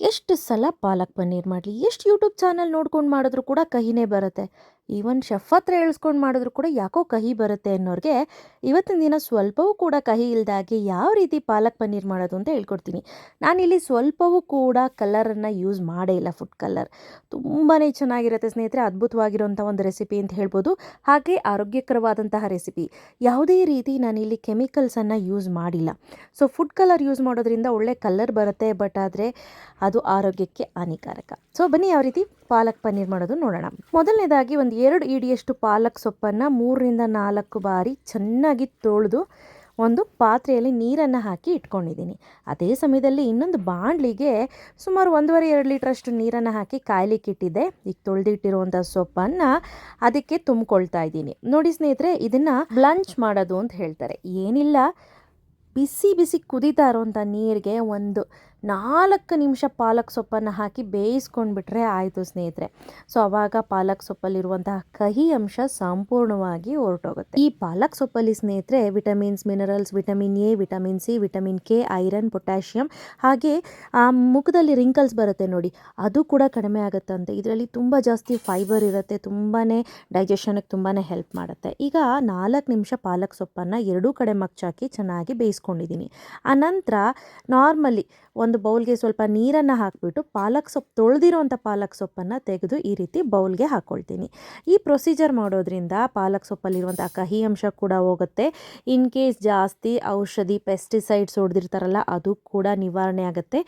ಎಷ್ಟು ಸಲ ಪಾಲಕ್ ಪನ್ನೀರ್ ಮಾಡಲಿ ಎಷ್ಟು ಯೂಟ್ಯೂಬ್ ಚಾನಲ್ ನೋಡ್ಕೊಂಡು ಮಾಡಿದ್ರು ಕೂಡ ಕಹಿನೇ ಬರುತ್ತೆ. ಈವನ್ ಶೆಫ್ ಹತ್ರ ಹೇಳಿಸ್ಕೊಂಡು ಮಾಡಿದ್ರು ಕೂಡ ಯಾಕೋ ಕಹಿ ಬರುತ್ತೆ ಅನ್ನೋರಿಗೆ ಇವತ್ತಿನ ದಿನ ಸ್ವಲ್ಪವೂ ಕೂಡ ಕಹಿ ಇಲ್ಲದಾಗಿ ಯಾವ ರೀತಿ ಪಾಲಕ್ ಪನ್ನೀರ್ ಮಾಡೋದು ಅಂತ ಹೇಳ್ಕೊಡ್ತೀನಿ. ನಾನಿಲ್ಲಿ ಸ್ವಲ್ಪವೂ ಕೂಡ ಕಲರನ್ನು ಯೂಸ್ ಮಾಡೇ ಇಲ್ಲ ಫುಡ್ ಕಲರ್ ತುಂಬಾ ಚೆನ್ನಾಗಿರುತ್ತೆ ಸ್ನೇಹಿತರೆ, ಅದ್ಭುತವಾಗಿರುವಂಥ ಒಂದು ರೆಸಿಪಿ ಅಂತ ಹೇಳ್ಬೋದು. ಹಾಗೆ ಆರೋಗ್ಯಕರವಾದಂತಹ ರೆಸಿಪಿ ಯಾವುದೇ ರೀತಿ ನಾನಿಲ್ಲಿ ಕೆಮಿಕಲ್ಸನ್ನು ಯೂಸ್ ಮಾಡಿಲ್ಲ. ಸೊ ಫುಡ್ ಕಲರ್ ಯೂಸ್ ಮಾಡೋದ್ರಿಂದ ಒಳ್ಳೆ ಕಲರ್ ಬರುತ್ತೆ ಬಟ್ ಆದರೆ ಅದು ಆರೋಗ್ಯಕ್ಕೆ ಹಾನಿಕಾರಕ. ಸೊ ಬನ್ನಿ ಯಾವ ರೀತಿ ಪಾಲಕ್ ಪನ್ನೀರ್ ಮಾಡೋದು ನೋಡೋಣ. ಮೊದಲನೇದಾಗಿ ಒಂದು ಎರಡು ಇಡಿಯಷ್ಟು ಪಾಲಕ್ ಸೊಪ್ಪನ್ನು ಮೂರರಿಂದ ನಾಲ್ಕು ಬಾರಿ ಚೆನ್ನಾಗಿ ತೊಳೆದು ಒಂದು ಪಾತ್ರೆಯಲ್ಲಿ ನೀರನ್ನು ಹಾಕಿ ಇಟ್ಕೊಂಡಿದ್ದೀನಿ. ಅದೇ ಸಮಯದಲ್ಲಿ ಇನ್ನೊಂದು ಬಾಣಲಿಗೆ ಸುಮಾರು ಒಂದೂವರೆ, ಎರಡು ಲೀಟ್ರಷ್ಟು ನೀರನ್ನು ಹಾಕಿ ಕಾಯ್ಲಿಕ್ಕೆ ಇಟ್ಟಿದ್ದೆ. ಈಗ ತೊಳೆದಿಟ್ಟಿರುವಂಥ ಸೊಪ್ಪನ್ನು ಅದಕ್ಕೆ ತುಂಬಿಕೊಳ್ತಾ ಇದ್ದೀನಿ. ನೋಡಿ ಸ್ನೇಹಿತರೆ, ಇದನ್ನು ಲಂಚ್ ಮಾಡೋದು ಅಂತ ಹೇಳ್ತಾರೆ. ಏನಿಲ್ಲ, ಬಿಸಿ ಬಿಸಿ ಕುದೀತಾ ಇರೋವಂಥ ನೀರಿಗೆ ಒಂದು ನಾಲ್ಕು ನಿಮಿಷ ಪಾಲಕ್ ಸೊಪ್ಪನ್ನು ಹಾಕಿ ಬೇಯಿಸ್ಕೊಂಡ್ಬಿಟ್ರೆ ಆಯಿತು ಸ್ನೇಹಿತರೆ. ಸೊ ಆವಾಗ ಪಾಲಕ್ ಸೊಪ್ಪಲ್ಲಿರುವಂತಹ ಕಹಿ ಅಂಶ ಸಂಪೂರ್ಣವಾಗಿ ಹೊರಟೋಗುತ್ತೆ. ಈ ಪಾಲಕ್ ಸೊಪ್ಪಲ್ಲಿ ಸ್ನೇಹಿತರೆ, vitamins, minerals, vitamin A, vitamin C, vitamin K, iron, potassium ಹಾಗೆ ಆ ಮುಖದಲ್ಲಿ ರಿಂಕಲ್ಸ್ ಬರುತ್ತೆ ನೋಡಿ. ಅದು ಕೂಡ ಕಡಿಮೆ ಆಗುತ್ತಂತೆ. ಇದರಲ್ಲಿ ತುಂಬ ಜಾಸ್ತಿ ಫೈಬರ್ ಇರುತ್ತೆ ತುಂಬಾ ಡೈಜೆಷನ್ಗೆ ತುಂಬಾ ಹೆಲ್ಪ್ ಮಾಡುತ್ತೆ. ಈಗ ನಾಲ್ಕು ನಿಮಿಷ ಪಾಲಕ್ ಸೊಪ್ಪನ್ನು ಎರಡೂ ಕಡೆ ಮಗ್ಚಾಕಿ ಚೆನ್ನಾಗಿ ಬೇಯಿಸ್ಕೊಂಡಿದ್ದೀನಿ. ಆನಂತರ ನಾರ್ಮಲಿ ಒಂದು ಬೌಲ್ಗೆ ಸ್ವಲ್ಪ ನೀರನ್ನು ಹಾಕಿಬಿಟ್ಟು ಪಾಲಕ್ ಸೊಪ್ಪು, ತೊಳೆದಿರೋಂಥ ಪಾಲಕ್ ಸೊಪ್ಪನ್ನು ತೆಗೆದು ಈ ರೀತಿ ಬೌಲ್ಗೆ ಹಾಕ್ಕೊಳ್ತೀನಿ ಈ ಪ್ರೊಸೀಜರ್ ಮಾಡೋದ್ರಿಂದ ಪಾಲಕ್ ಸೊಪ್ಪಲ್ಲಿರುವಂಥ ಕಹಿ ಅಂಶ ಕೂಡ ಹೋಗುತ್ತೆ. ಇನ್ ಕೇಸ್ ಜಾಸ್ತಿ ಔಷಧಿ, ಪೆಸ್ಟಿಸೈಡ್ಸ್ ಹೊಡೆದಿರ್ತಾರಲ್ಲ, ಅದು ಕೂಡ ನಿವಾರಣೆ ಆಗುತ್ತೆ.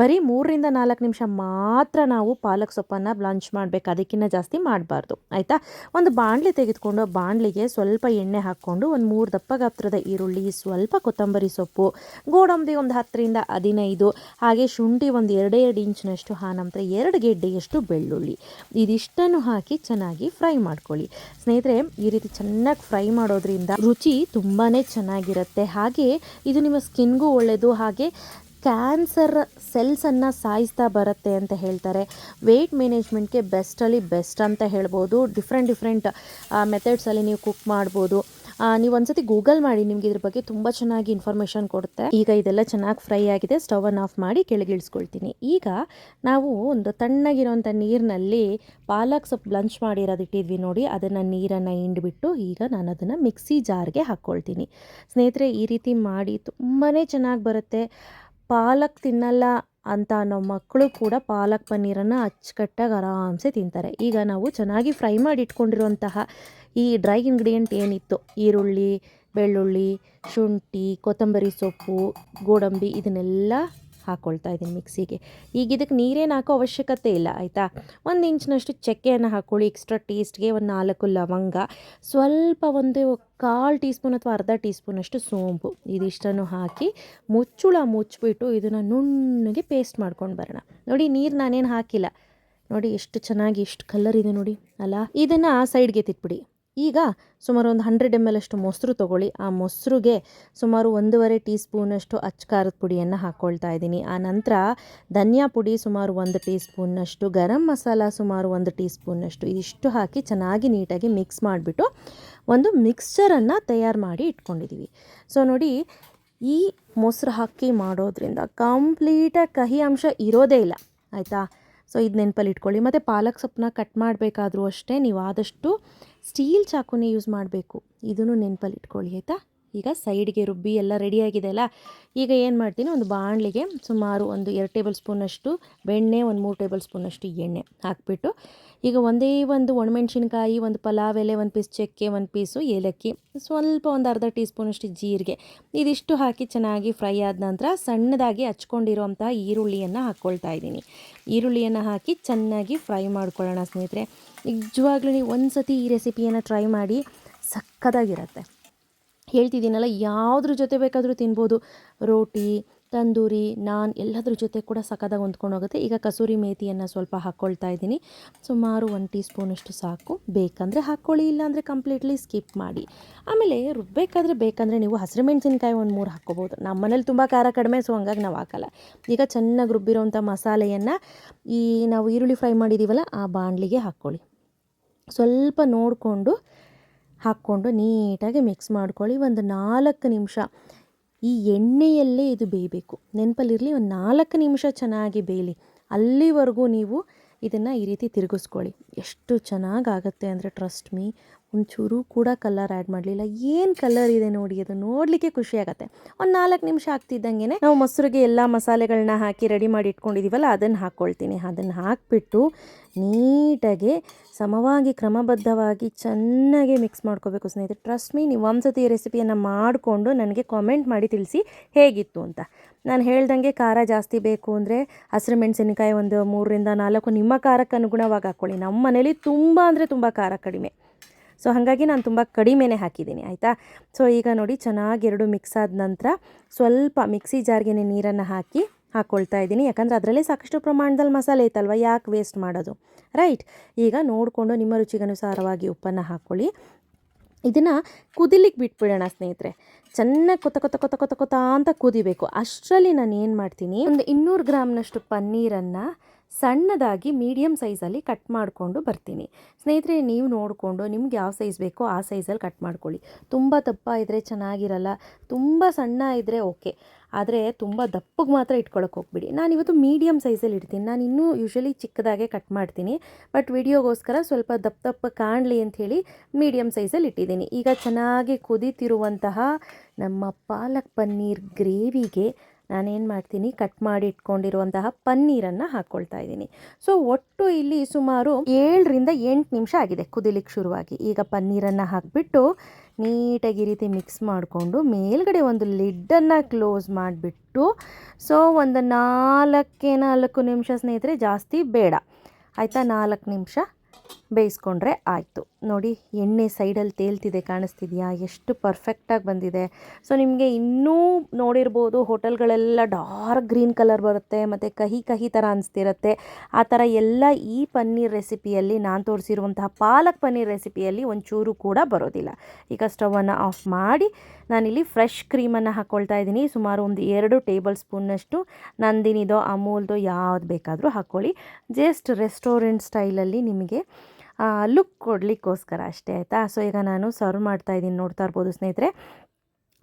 ಬರೀ ಮೂರರಿಂದ ನಾಲ್ಕು ನಿಮಿಷ ಮಾತ್ರ ನಾವು ಪಾಲಕ್ ಸೊಪ್ಪನ್ನು ಬ್ಲಂಚ್ ಮಾಡಬೇಕು ಅದಕ್ಕಿಂತ ಜಾಸ್ತಿ ಮಾಡಬಾರ್ದು, ಆಯಿತಾ? ಒಂದು ಬಾಣಲೆ ತೆಗೆದುಕೊಂಡು ಬಾಣಲಿಗೆ ಸ್ವಲ್ಪ ಎಣ್ಣೆ ಹಾಕ್ಕೊಂಡು ಒಂದು ಮೂರು ದಪ್ಪ ಗಾತ್ರದ ಈರುಳ್ಳಿ, ಸ್ವಲ್ಪ ಕೊತ್ತಂಬರಿ ಸೊಪ್ಪು, ಗೋಡಂಬಿ ಒಂದು ಹತ್ತರಿಂದ ಹದಿನೈದು ಹಾಗೆ ಶುಂಠಿ ಒಂದು ಎರಡೇ ಎರಡು ಇಂಚಿನಷ್ಟು ಆ ನಂತರ ಎರಡು ಗೆಡ್ಡೆಯಷ್ಟು ಬೆಳ್ಳುಳ್ಳಿ. ಇದಿಷ್ಟನ್ನು ಹಾಕಿ ಚೆನ್ನಾಗಿ ಫ್ರೈ ಮಾಡ್ಕೊಳ್ಳಿ. ಸ್ನೇಹಿತರೆ, ಈ ರೀತಿ ಚೆನ್ನಾಗಿ ಫ್ರೈ ಮಾಡೋದ್ರಿಂದ ರುಚಿ ತುಂಬಾ ಚೆನ್ನಾಗಿರುತ್ತೆ. ಹಾಗೆ ಇದು ನಿಮ್ಮ ಸ್ಕಿನ್ಗೂ ಒಳ್ಳೆಯದು ಹಾಗೆ ಕ್ಯಾನ್ಸರ್ ಸೆಲ್ಸನ್ನು ಸಾಯಿಸ್ತಾ ಬರುತ್ತೆ ಅಂತ ಹೇಳ್ತಾರೆ. ವೆಯ್ಟ್ ಮ್ಯಾನೇಜ್ಮೆಂಟ್ಗೆ ಬೆಸ್ಟಲ್ಲಿ ಬೆಸ್ಟ್ ಅಂತ ಹೇಳ್ಬೋದು. ಡಿಫ್ರೆಂಟ್ ಡಿಫ್ರೆಂಟ್ ಮೆಥಡ್ಸಲ್ಲಿ ನೀವು ಕುಕ್ ಮಾಡ್ಬೋದು. ನೀವು ಒಂದ್ಸತಿ ಗೂಗಲ್ ಮಾಡಿ, ನಿಮ್ಗೆ ಇದ್ರ ಬಗ್ಗೆ ತುಂಬ ಚೆನ್ನಾಗಿ ಇನ್ಫಾರ್ಮೇಷನ್ ಕೊಡುತ್ತೆ. ಈಗ ಇದೆಲ್ಲ ಚೆನ್ನಾಗಿ ಫ್ರೈ ಆಗಿದೆ ಸ್ಟವನ್ನು ಆಫ್ ಮಾಡಿ ಕೆಳಗೆ ಇಳಿಸ್ಕೊಳ್ತೀನಿ. ಈಗ ನಾವು ಒಂದು ತಣ್ಣಗಿರೋಂಥ ನೀರಿನಲ್ಲಿ ಪಾಲಕ್ ಸೊಪ್ಪು ಲಂಚ್ ಮಾಡಿರೋದು ಇಟ್ಟಿದ್ವಿ ನೋಡಿ, ಅದನ್ನು ನೀರನ್ನು ಹಿಂಡ್ಬಿಟ್ಟು ಈಗ ನಾನು ಅದನ್ನು ಮಿಕ್ಸಿ ಜಾರ್ಗೆ ಹಾಕ್ಕೊಳ್ತೀನಿ ಸ್ನೇಹಿತರೆ, ಈ ರೀತಿ ಮಾಡಿ ತುಂಬಾ ಚೆನ್ನಾಗಿ ಬರುತ್ತೆ. ಪಾಲಕ್ ತಿನ್ನಲ್ಲ ಅಂತ ಅನ್ನೋ ಮಕ್ಕಳು ಕೂಡ ಪಾಲಕ್ ಪನ್ನೀರನ್ನು ಅಚ್ಚುಕಟ್ಟಾಗಿ ಆರಾಮ್ಸೆ ತಿಂತಾರೆ. ಈಗ ನಾವು ಚೆನ್ನಾಗಿ ಫ್ರೈ ಮಾಡಿ ಇಟ್ಕೊಂಡಿರುವಂತಹ ಈ ಡ್ರೈ ಇಂಗ್ರೀಡಿಯೆಂಟ್ ಏನಿತ್ತು? ಈರುಳ್ಳಿ, ಬೆಳ್ಳುಳ್ಳಿ, ಶುಂಠಿ, ಕೊತ್ತಂಬರಿ ಸೊಪ್ಪು, ಗೋಡಂಬಿ ಇದನ್ನೆಲ್ಲ ಹಾಕ್ಕೊಳ್ತಾ ಇದ್ದೀನಿ ಮಿಕ್ಸಿಗೆ. ಈಗ ಇದಕ್ಕೆ ನೀರೇನು ಹಾಕೋ ಅವಶ್ಯಕತೆ ಇಲ್ಲ, ಆಯಿತಾ? ಒಂದು ಇಂಚಿನಷ್ಟು ಚಕ್ಕೆಯನ್ನು ಹಾಕ್ಕೊಳ್ಳಿ ಎಕ್ಸ್ಟ್ರಾ ಟೇಸ್ಟ್ಗೆ ಒಂದು ನಾಲ್ಕು ಲವಂಗ, ಸ್ವಲ್ಪ ಒಂದು ಕಾಲು ಟೀ ಸ್ಪೂನ್ ಅಥವಾ ಅರ್ಧ ಟೀ ಸ್ಪೂನಷ್ಟು ಸೋಂಪು. ಇದಿಷ್ಟನ್ನು ಹಾಕಿ ಮುಚ್ಚುಳ ಮುಚ್ಚಿಬಿಟ್ಟು ಇದನ್ನು ನುಣ್ಣಗೆ ಪೇಸ್ಟ್ ಮಾಡ್ಕೊಂಡು ಬರೋಣ. ನೋಡಿ, ನೀರು ನಾನೇನು ಹಾಕಿಲ್ಲ. ನೋಡಿ, ಎಷ್ಟು ಚೆನ್ನಾಗಿ, ಎಷ್ಟು ಕಲರ್ ಇದೆ ನೋಡಿ ಅಲ್ಲ ಇದನ್ನು ಸೈಡ್ಗೆ ತಿಟ್ಬಿಡಿ. ಈಗ ಸುಮಾರು ಒಂದು ಹಂಡ್ರೆಡ್ ಎಂ ಎಲ್ ಅಷ್ಟು ಮೊಸರು ತೊಗೊಳ್ಳಿ. ಆ ಮೊಸರಿಗೆ ಸುಮಾರು ಒಂದೂವರೆ ಟೀ ಸ್ಪೂನಷ್ಟು ಅಚ್ಚ ಖಾರದ ಪುಡಿಯನ್ನು ಹಾಕ್ಕೊಳ್ತಾ ಇದ್ದೀನಿ. ಆ ನಂತರ ಧನಿಯಾ ಪುಡಿ ಸುಮಾರು ಒಂದು ಟೀ ಸ್ಪೂನ್ನಷ್ಟು ಗರಂ ಮಸಾಲ ಸುಮಾರು ಒಂದು ಟೀ ಸ್ಪೂನ್ನಷ್ಟು ಇದಿಷ್ಟು ಹಾಕಿ ಚೆನ್ನಾಗಿ ನೀಟಾಗಿ ಮಿಕ್ಸ್ ಮಾಡಿಬಿಟ್ಟು ಒಂದು ಮಿಕ್ಸ್ಚರನ್ನು ತಯಾರು ಮಾಡಿ ಇಟ್ಕೊಂಡಿದ್ದೀವಿ ಸೊ ನೋಡಿ, ಈ ಮೊಸರು ಹಾಕಿ ಮಾಡೋದ್ರಿಂದ ಕಂಪ್ಲೀಟಾಗಿ ಕಹಿ ಅಂಶ ಇರೋದೇ ಇಲ್ಲ. ಆಯಿತಾ? ಸೊ ಇದು ನೆನಪಲ್ಲಿ ಇಟ್ಕೊಳ್ಳಿ. ಮತ್ತು ಪಾಲಕ್ ಸೊಪ್ಪನ್ನ ಕಟ್ ಮಾಡಬೇಕಾದ್ರೂ ಅಷ್ಟೇ ನೀವು ಆದಷ್ಟು ಸ್ಟೀಲ್ ಚಾಕುನೇ ಯೂಸ್ ಮಾಡಬೇಕು. ಇದನ್ನು ನೆನಪಲ್ಲಿ ಇಟ್ಕೊಳ್ಳಿ, ಆಯಿತಾ? ಈಗ ಸೈಡ್ಗೆ ರುಬ್ಬಿ ಎಲ್ಲ ರೆಡಿಯಾಗಿದೆ ಅಲ್ಲ? ಈಗ ಏನು ಮಾಡ್ತೀನಿ? ಒಂದು ಬಾಣಲಿಗೆ ಸುಮಾರು ಒಂದು ಎರಡು ಟೇಬಲ್ ಸ್ಪೂನಷ್ಟು ಬೆಣ್ಣೆ, ಒಂದು ಮೂರು ಟೇಬಲ್ ಸ್ಪೂನಷ್ಟು ಎಣ್ಣೆ ಹಾಕಿಬಿಟ್ಟು, ಈಗ ಒಂದೇ ಒಂದು ಒಣಮೆಣ್ಸಿನ್ಕಾಯಿ, ಒಂದು ಪಲಾವ್ ಎಲೆ, ಒಂದು ಪೀಸ್ ಚಕ್ಕೆ, ಒಂದು ಪೀಸು ಏಲಕ್ಕಿ, ಸ್ವಲ್ಪ ಒಂದು ಅರ್ಧ ಟೀ ಸ್ಪೂನಷ್ಟು ಜೀರಿಗೆ, ಇದಿಷ್ಟು ಹಾಕಿ ಚೆನ್ನಾಗಿ ಫ್ರೈ ಆದ ನಂತರ ಸಣ್ಣದಾಗಿ ಹಚ್ಕೊಂಡಿರುವಂತಹ ಈರುಳ್ಳಿಯನ್ನು ಹಾಕ್ಕೊಳ್ತಾ ಇದ್ದೀನಿ. ಈರುಳ್ಳಿಯನ್ನು ಹಾಕಿ ಚೆನ್ನಾಗಿ ಫ್ರೈ ಮಾಡ್ಕೊಳ್ಳೋಣ ಸ್ನೇಹಿತರೆ. ನಿಜವಾಗ್ಲೂ ನೀವು ಒಂದು ಸತಿ ಈ ರೆಸಿಪಿಯನ್ನು ಟ್ರೈ ಮಾಡಿ ಸಖತ್ತಾಗಿರುತ್ತೆ ಹೇಳ್ತಿದ್ದೀನಲ್ಲ, ಯಾವುದ್ರ ಜೊತೆ ಬೇಕಾದರೂ ತಿನ್ಬೋದು. ರೋಟಿ, ತಂದೂರಿ, ನಾನ್ ಎಲ್ಲದ್ರ ಜೊತೆ ಕೂಡ ಸಕ್ಕದಾಗಿ ಹೊಂದ್ಕೊಂಡು ಹೋಗುತ್ತೆ. ಈಗ ಕಸೂರಿ ಮೇಥಿಯನ್ನು ಸ್ವಲ್ಪ ಹಾಕ್ಕೊಳ್ತಾ ಇದ್ದೀನಿ. ಸುಮಾರು ಒಂದು ಟೀ ಸ್ಪೂನಷ್ಟು ಸಾಕು. ಬೇಕಂದರೆ ಹಾಕ್ಕೊಳ್ಳಿ ಇಲ್ಲಾಂದರೆ ಕಂಪ್ಲೀಟ್ಲಿ ಸ್ಕಿಪ್ ಮಾಡಿ. ಆಮೇಲೆ ರುಬ್ಬೇಕಾದ್ರೆ ಬೇಕಂದರೆ ನೀವು ಹಸಿರು ಮೆಣಸಿನ್ಕಾಯಿ ಒಂದು ಮೂರು ಹಾಕ್ಕೋಬೋದು. ನಮ್ಮ ಮನೇಲಿ ತುಂಬ ಖಾರ ಕಡಿಮೆ ಸೊ ಹಂಗಾಗಿ ನಾವು ಹಾಕಲ್ಲ. ಈಗ ಚೆನ್ನಾಗಿ ರುಬ್ಬಿರೋಂಥ ಮಸಾಲೆಯನ್ನು ಈ ನಾವು ಈರುಳ್ಳಿ ಫ್ರೈ ಮಾಡಿದ್ದೀವಲ್ಲ ಆ ಬಾಣಲಿಗೆ ಹಾಕ್ಕೊಳ್ಳಿ ಸ್ವಲ್ಪ ನೋಡಿಕೊಂಡು ಹಾಕ್ಕೊಂಡು ನೀಟಾಗಿ ಮಿಕ್ಸ್ ಮಾಡ್ಕೊಳ್ಳಿ. ಒಂದು ನಾಲ್ಕು ನಿಮಿಷ. ಈ ಎಣ್ಣೆಯಲ್ಲೇ ಇದು ಬೇಯಬೇಕು. ನೆನಪಲ್ಲಿರಲಿ ಒಂದು ನಾಲ್ಕು ನಿಮಿಷ ಚೆನ್ನಾಗಿ ಬೇಯಲಿ. ಅಲ್ಲಿವರೆಗೂ ನೀವು ಇದನ್ನು ಈ ರೀತಿ ತಿರುಗಿಸ್ಕೊಳ್ಳಿ. ಎಷ್ಟು ಚೆನ್ನಾಗಾಗತ್ತೆ ಅಂದರೆ ಟ್ರಸ್ಟ್ ಮೀ ಒಂಚೂರು ಕೂಡ ಕಲರ್ ಆ್ಯಡ್ ಮಾಡಲಿಲ್ಲ. ಏನು ಕಲರ್ ಇದೆ ನೋಡಿ, ಅದು ನೋಡಲಿಕ್ಕೆ ಖುಷಿ ಆಗುತ್ತೆ. ಒಂದು ನಾಲ್ಕು ನಿಮಿಷ ಆಗ್ತಿದ್ದಂಗೆ ನಾವು ಮೊಸರಿಗೆ ಎಲ್ಲ ಮಸಾಲೆಗಳನ್ನ ಹಾಕಿ ರೆಡಿ ಮಾಡಿ ಇಟ್ಕೊಂಡಿದ್ದೀವಲ್ಲ ಅದನ್ನು ಹಾಕ್ಕೊಳ್ತೀನಿ ಅದನ್ನು ಹಾಕಿಬಿಟ್ಟು ನೀಟಾಗಿ ಸಮವಾಗಿ ಕ್ರಮಬದ್ಧವಾಗಿ ಚೆನ್ನಾಗಿ ಮಿಕ್ಸ್ ಮಾಡ್ಕೋಬೇಕು ಸ್ನೇಹಿತರೆ. ಟ್ರಸ್ಟ್ ಮೀ ನೀವು ಒಂದ್ಸತಿ ರೆಸಿಪಿಯನ್ನು ಮಾಡಿಕೊಂಡು ನನಗೆ ಕಾಮೆಂಟ್ ಮಾಡಿ ತಿಳಿಸಿ ಹೇಗಿತ್ತು ಅಂತ. ನಾನು ಹೇಳ್ದಂಗೆ ಖಾರ ಜಾಸ್ತಿ ಬೇಕು ಅಂದರೆ ಹಸಿರು ಮೆಣಸಿನಕಾಯಿ ಒಂದು ಮೂರರಿಂದ ನಾಲ್ಕು ನಿಮ್ಮ ಖಾರಕ್ಕೆ ಅನುಗುಣವಾಗಿ ಹಾಕ್ಕೊಳ್ಳಿ ನಮ್ಮ ಮನೇಲಿ ತುಂಬ ಅಂದರೆ ತುಂಬ ಖಾರ ಕಡಿಮೆ. ಸೊ ಹಾಗಾಗಿ ನಾನು ತುಂಬ ಕಡಿಮೆನೇ ಹಾಕಿದ್ದೀನಿ, ಆಯಿತಾ? ಸೊ ಈಗ ನೋಡಿ ಚೆನ್ನಾಗಿ ಎರಡು ಮಿಕ್ಸ್ ಆದ ನಂತರ ಸ್ವಲ್ಪ ಮಿಕ್ಸಿ ಜಾರ್ಗೆ ನೀರನ್ನು ಹಾಕಿ ಹಾಕ್ಕೊಳ್ತಾ ಇದ್ದೀನಿ. ಯಾಕಂದರೆ ಅದರಲ್ಲೇ ಸಾಕಷ್ಟು ಪ್ರಮಾಣದಲ್ಲಿ ಮಸಾಲೆ ಐತಲ್ವ? ಯಾಕೆ ವೇಸ್ಟ್ ಮಾಡೋದು? ರೈಟ್ ಈಗ ನೋಡಿಕೊಂಡು ನಿಮ್ಮ ರುಚಿಗನುಸಾರವಾಗಿ ಉಪ್ಪನ್ನು ಹಾಕ್ಕೊಳ್ಳಿ ಇದನ್ನು ಕುದಿಲಿಕ್ಕೆ ಬಿಟ್ಬಿಡೋಣ ಸ್ನೇಹಿತರೆ. ಚೆನ್ನಾಗಿ ಕೊತ ಕೊತ ಕೊತ ಕೊತ ಕೊತ ಅಂತ ಕುದಿಬೇಕು. ಅಷ್ಟರಲ್ಲಿ ನಾನು ಏನು ಮಾಡ್ತೀನಿ? ಒಂದು ಇನ್ನೂರು ಗ್ರಾಮ್ನಷ್ಟು ಪನ್ನೀರನ್ನು ಸಣ್ಣದಾಗಿ ಮೀಡಿಯಮ್ ಸೈಜಲ್ಲಿ ಕಟ್ ಮಾಡಿಕೊಂಡು ಬರ್ತೀನಿ. ಸ್ನೇಹಿತರೆ, ನೀವು ನೋಡಿಕೊಂಡು ನಿಮ್ಗೆ ಯಾವ ಸೈಜ್ ಬೇಕೋ ಆ ಸೈಜಲ್ಲಿ ಕಟ್ ಮಾಡ್ಕೊಳ್ಳಿ. ತುಂಬ ದಪ್ಪ ಇದ್ದರೆ ಚೆನ್ನಾಗಿರಲ್ಲ, ತುಂಬ ಸಣ್ಣ ಇದ್ದರೆ ಓಕೆ. ಆದರೆ ತುಂಬ ದಪ್ಪಗೆ ಮಾತ್ರ ಇಟ್ಕೊಳಕ್ಕೆ ಹೋಗ್ಬಿಡಿ. ನಾನು ಇವತ್ತು ಮೀಡಿಯಮ್ ಸೈಜಲ್ಲಿ ಇಡ್ತೀನಿ. ನಾನು ಇನ್ನೂ ಯೂಶ್ವಲಿ ಚಿಕ್ಕದಾಗೆ ಕಟ್ ಮಾಡ್ತೀನಿ. ಬಟ್ ವಿಡಿಯೋಗೋಸ್ಕರ ಸ್ವಲ್ಪ ದಪ್ಪ ದಪ್ಪ ಕಾಣಲಿ ಅಂಥೇಳಿ ಮೀಡಿಯಮ್ ಸೈಜಲ್ಲಿ ಇಟ್ಟಿದ್ದೀನಿ. ಈಗ ಚೆನ್ನಾಗಿ ಕುದೀತಿರುವಂತಹ ನಮ್ಮ ಪಾಲಕ್ ಪನ್ನೀರ್ ಗ್ರೇವಿಗೆ ನಾನೇನು ಮಾಡ್ತೀನಿ? ಕಟ್ ಮಾಡಿ ಇಟ್ಕೊಂಡಿರುವಂತಹ ಪನ್ನೀರನ್ನು ಹಾಕ್ಕೊಳ್ತಾ ಇದ್ದೀನಿ. ಸೊ ಒಟ್ಟು ಇಲ್ಲಿ ಸುಮಾರು ಏಳರಿಂದ ಎಂಟು ನಿಮಿಷ ಆಗಿದೆ ಕುದಿಲಿಕ್ಕೆ ಶುರುವಾಗಿ. ಈಗ ಪನ್ನೀರನ್ನು ಹಾಕಿಬಿಟ್ಟು ನೀಟಾಗಿ ರೀತಿ ಮಿಕ್ಸ್ ಮಾಡಿಕೊಂಡು ಮೇಲ್ಗಡೆ ಒಂದು ಲಿಡ್ಡನ್ನು ಕ್ಲೋಸ್ ಮಾಡಿಬಿಟ್ಟು ಸೊ ಒಂದು ನಾಲ್ಕೇ ನಾಲ್ಕು ನಿಮಿಷ ಸ್ನೇಹಿತರೆ, ಜಾಸ್ತಿ ಬೇಡ. ಆಯಿತಾ? ನಾಲ್ಕು ನಿಮಿಷ. ಬೇಯಿಸ್ಕೊಂಡ್ರೆ ಆಯಿತು. ನೋಡಿ, ಎಣ್ಣೆ ಸೈಡಲ್ಲಿ ತೇಲ್ತಿದೆ, ಕಾಣಿಸ್ತಿದೆಯಾ? ಎಷ್ಟು ಪರ್ಫೆಕ್ಟಾಗಿ ಬಂದಿದೆ. ಸೊ ನಿಮಗೆ ಇನ್ನೂ ನೋಡಿರ್ಬೋದು, ಹೋಟೆಲ್ಗಳೆಲ್ಲ ಡಾರ್ಕ್ ಗ್ರೀನ್ ಕಲರ್ ಬರುತ್ತೆ, ಮತ್ತು ಕಹಿ ಕಹಿ ಥರ ಅನಿಸ್ತಿರುತ್ತೆ. ಆ ಥರ ಎಲ್ಲ ಈ ಪನ್ನೀರ್ ರೆಸಿಪಿಯಲ್ಲಿ ನಾನು ತೋರಿಸಿರುವಂತಹ ಪಾಲಕ್ ಪನ್ನೀರ್ ರೆಸಿಪಿಯಲ್ಲಿ ಒಂಚೂರು ಕೂಡ ಬರೋದಿಲ್ಲ. ಈಗ ಸ್ಟವನ್ನು ಆಫ್ ಮಾಡಿ, ನಾನಿಲ್ಲಿ ಫ್ರೆಶ್ ಕ್ರೀಮನ್ನು ಹಾಕ್ಕೊಳ್ತಾ ಇದ್ದೀನಿ. ಸುಮಾರು ಒಂದು ಎರಡು ಟೇಬಲ್ ಸ್ಪೂನ್ನಷ್ಟು ನಂದಿನಿದೋ, ಅಮೂಲ್ದೋ ಯಾವ್ದು ಬೇಕಾದರೂ ಹಾಕ್ಕೊಳ್ಳಿ ಜಸ್ಟ್ ರೆಸ್ಟೋರೆಂಟ್ ಸ್ಟೈಲಲ್ಲಿ ನಿಮಗೆ ಲುಕ್ ಕೊಡಲಿಕ್ಕೋಸ್ಕರ ಅಷ್ಟೇ ಆಯಿತಾ? ಸೊ ಈಗ ನಾನು ಸರ್ವ್ ಮಾಡ್ತಾ ಇದ್ದೀನಿ ನೋಡ್ತಾ ಇರ್ಬೋದು ಸ್ನೇಹಿತರೆ.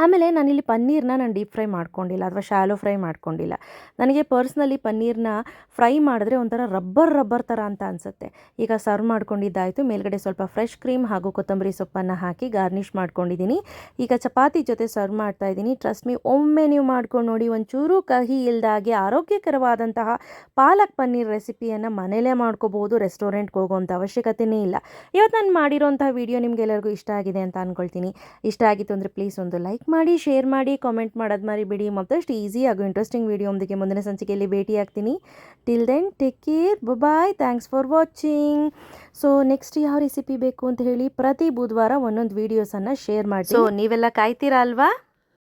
ಆಮೇಲೆ ನಾನಿಲ್ಲಿ ಪನ್ನೀರನ್ನ ನಾನು ಡೀಪ್ ಫ್ರೈ ಮಾಡ್ಕೊಂಡಿಲ್ಲ ಅಥವಾ ಶಾಲೋ ಫ್ರೈ ಮಾಡ್ಕೊಂಡಿಲ್ಲ. ನನಗೆ ಪರ್ಸ್ನಲಿ ಪನ್ನೀರನ್ನ ಫ್ರೈ ಮಾಡಿದ್ರೆ ಒಂಥರ ರಬ್ಬರ್ ರಬ್ಬರ್ ಥರ ಅಂತ ಅನಿಸುತ್ತೆ. ಈಗ ಸರ್ವ್ ಮಾಡ್ಕೊಂಡಿದ್ದಾಯಿತು, ಮೇಲ್ಗಡೆ ಸ್ವಲ್ಪ ಫ್ರೆಶ್ ಕ್ರೀಮ್ ಹಾಗೂ ಕೊತ್ತಂಬರಿ ಸೊಪ್ಪನ್ನು ಹಾಕಿ ಗಾರ್ನಿಷ್ ಮಾಡ್ಕೊಂಡಿದ್ದೀನಿ ಈಗ ಚಪಾತಿ ಜೊತೆ ಸರ್ವ್ ಮಾಡ್ತಾ ಇದ್ದೀನಿ ಟ್ರಸ್ಟ್ ಮೀ ಒಮ್ಮೆ ನೀವು ಮಾಡ್ಕೊಂಡು ನೋಡಿ ಒಂಚೂರು ಕಹಿ ಇಲ್ದಾಗೆ ಆರೋಗ್ಯಕರವಾದಂತಹ ಪಾಲಕ್ ಪನ್ನೀರ್ ರೆಸಿಪಿಯನ್ನು ಮನೇಲೇ ಮಾಡ್ಕೋಬೋದು ರೆಸ್ಟೋರೆಂಟ್ಗೆ ಹೋಗೋವಂಥ ಅವಶ್ಯಕತೆಯೇ ಇಲ್ಲ. ಇವತ್ತು ನಾನು ಮಾಡಿರೋಂಥ ವಿಡಿಯೋ ನಿಮಗೆಲ್ಲರಿಗೂ ಇಷ್ಟ ಆಗಿದೆ ಅಂತ ಅಂದ್ಕೊಳ್ತೀನಿ ಇಷ್ಟ ಆಗಿತ್ತು ಅಂದರೆ ಪ್ಲೀಸ್ ಒಂದು ಲೈಕ್ ಮಾಡಿ ಶೇರ್ ಮಾಡಿ ಕಾಮೆಂಟ್ ಮಾಡೋದು ಮರಿಬೇಡಿ ಮತ್ತಷ್ಟು ಈಸಿ ಹಾಗೂ ಇಂಟ್ರೆಸ್ಟಿಂಗ್ ವಿಡಿಯೋದೊಂದಿಗೆ ಮುಂದಿನ ಸಂಚಿಕೆಯಲ್ಲಿ ಭೇಟಿ ಆಗ್ತೀನಿ. Till then take care bye thanks for watching so next ಯಾವ ರೆಸಿಪಿ ಬೇಕು ಅಂತ ಹೇಳಿ ಪ್ರತಿ ಬುಧವಾರ ಒಂದೊಂದು ವೀಡಿಯೋಸನ್ನು ಶೇರ್ ಮಾಡಿ ಸೊ ನೀವೆಲ್ಲ ಕಾಯ್ತೀರಾ ಅಲ್ವಾ?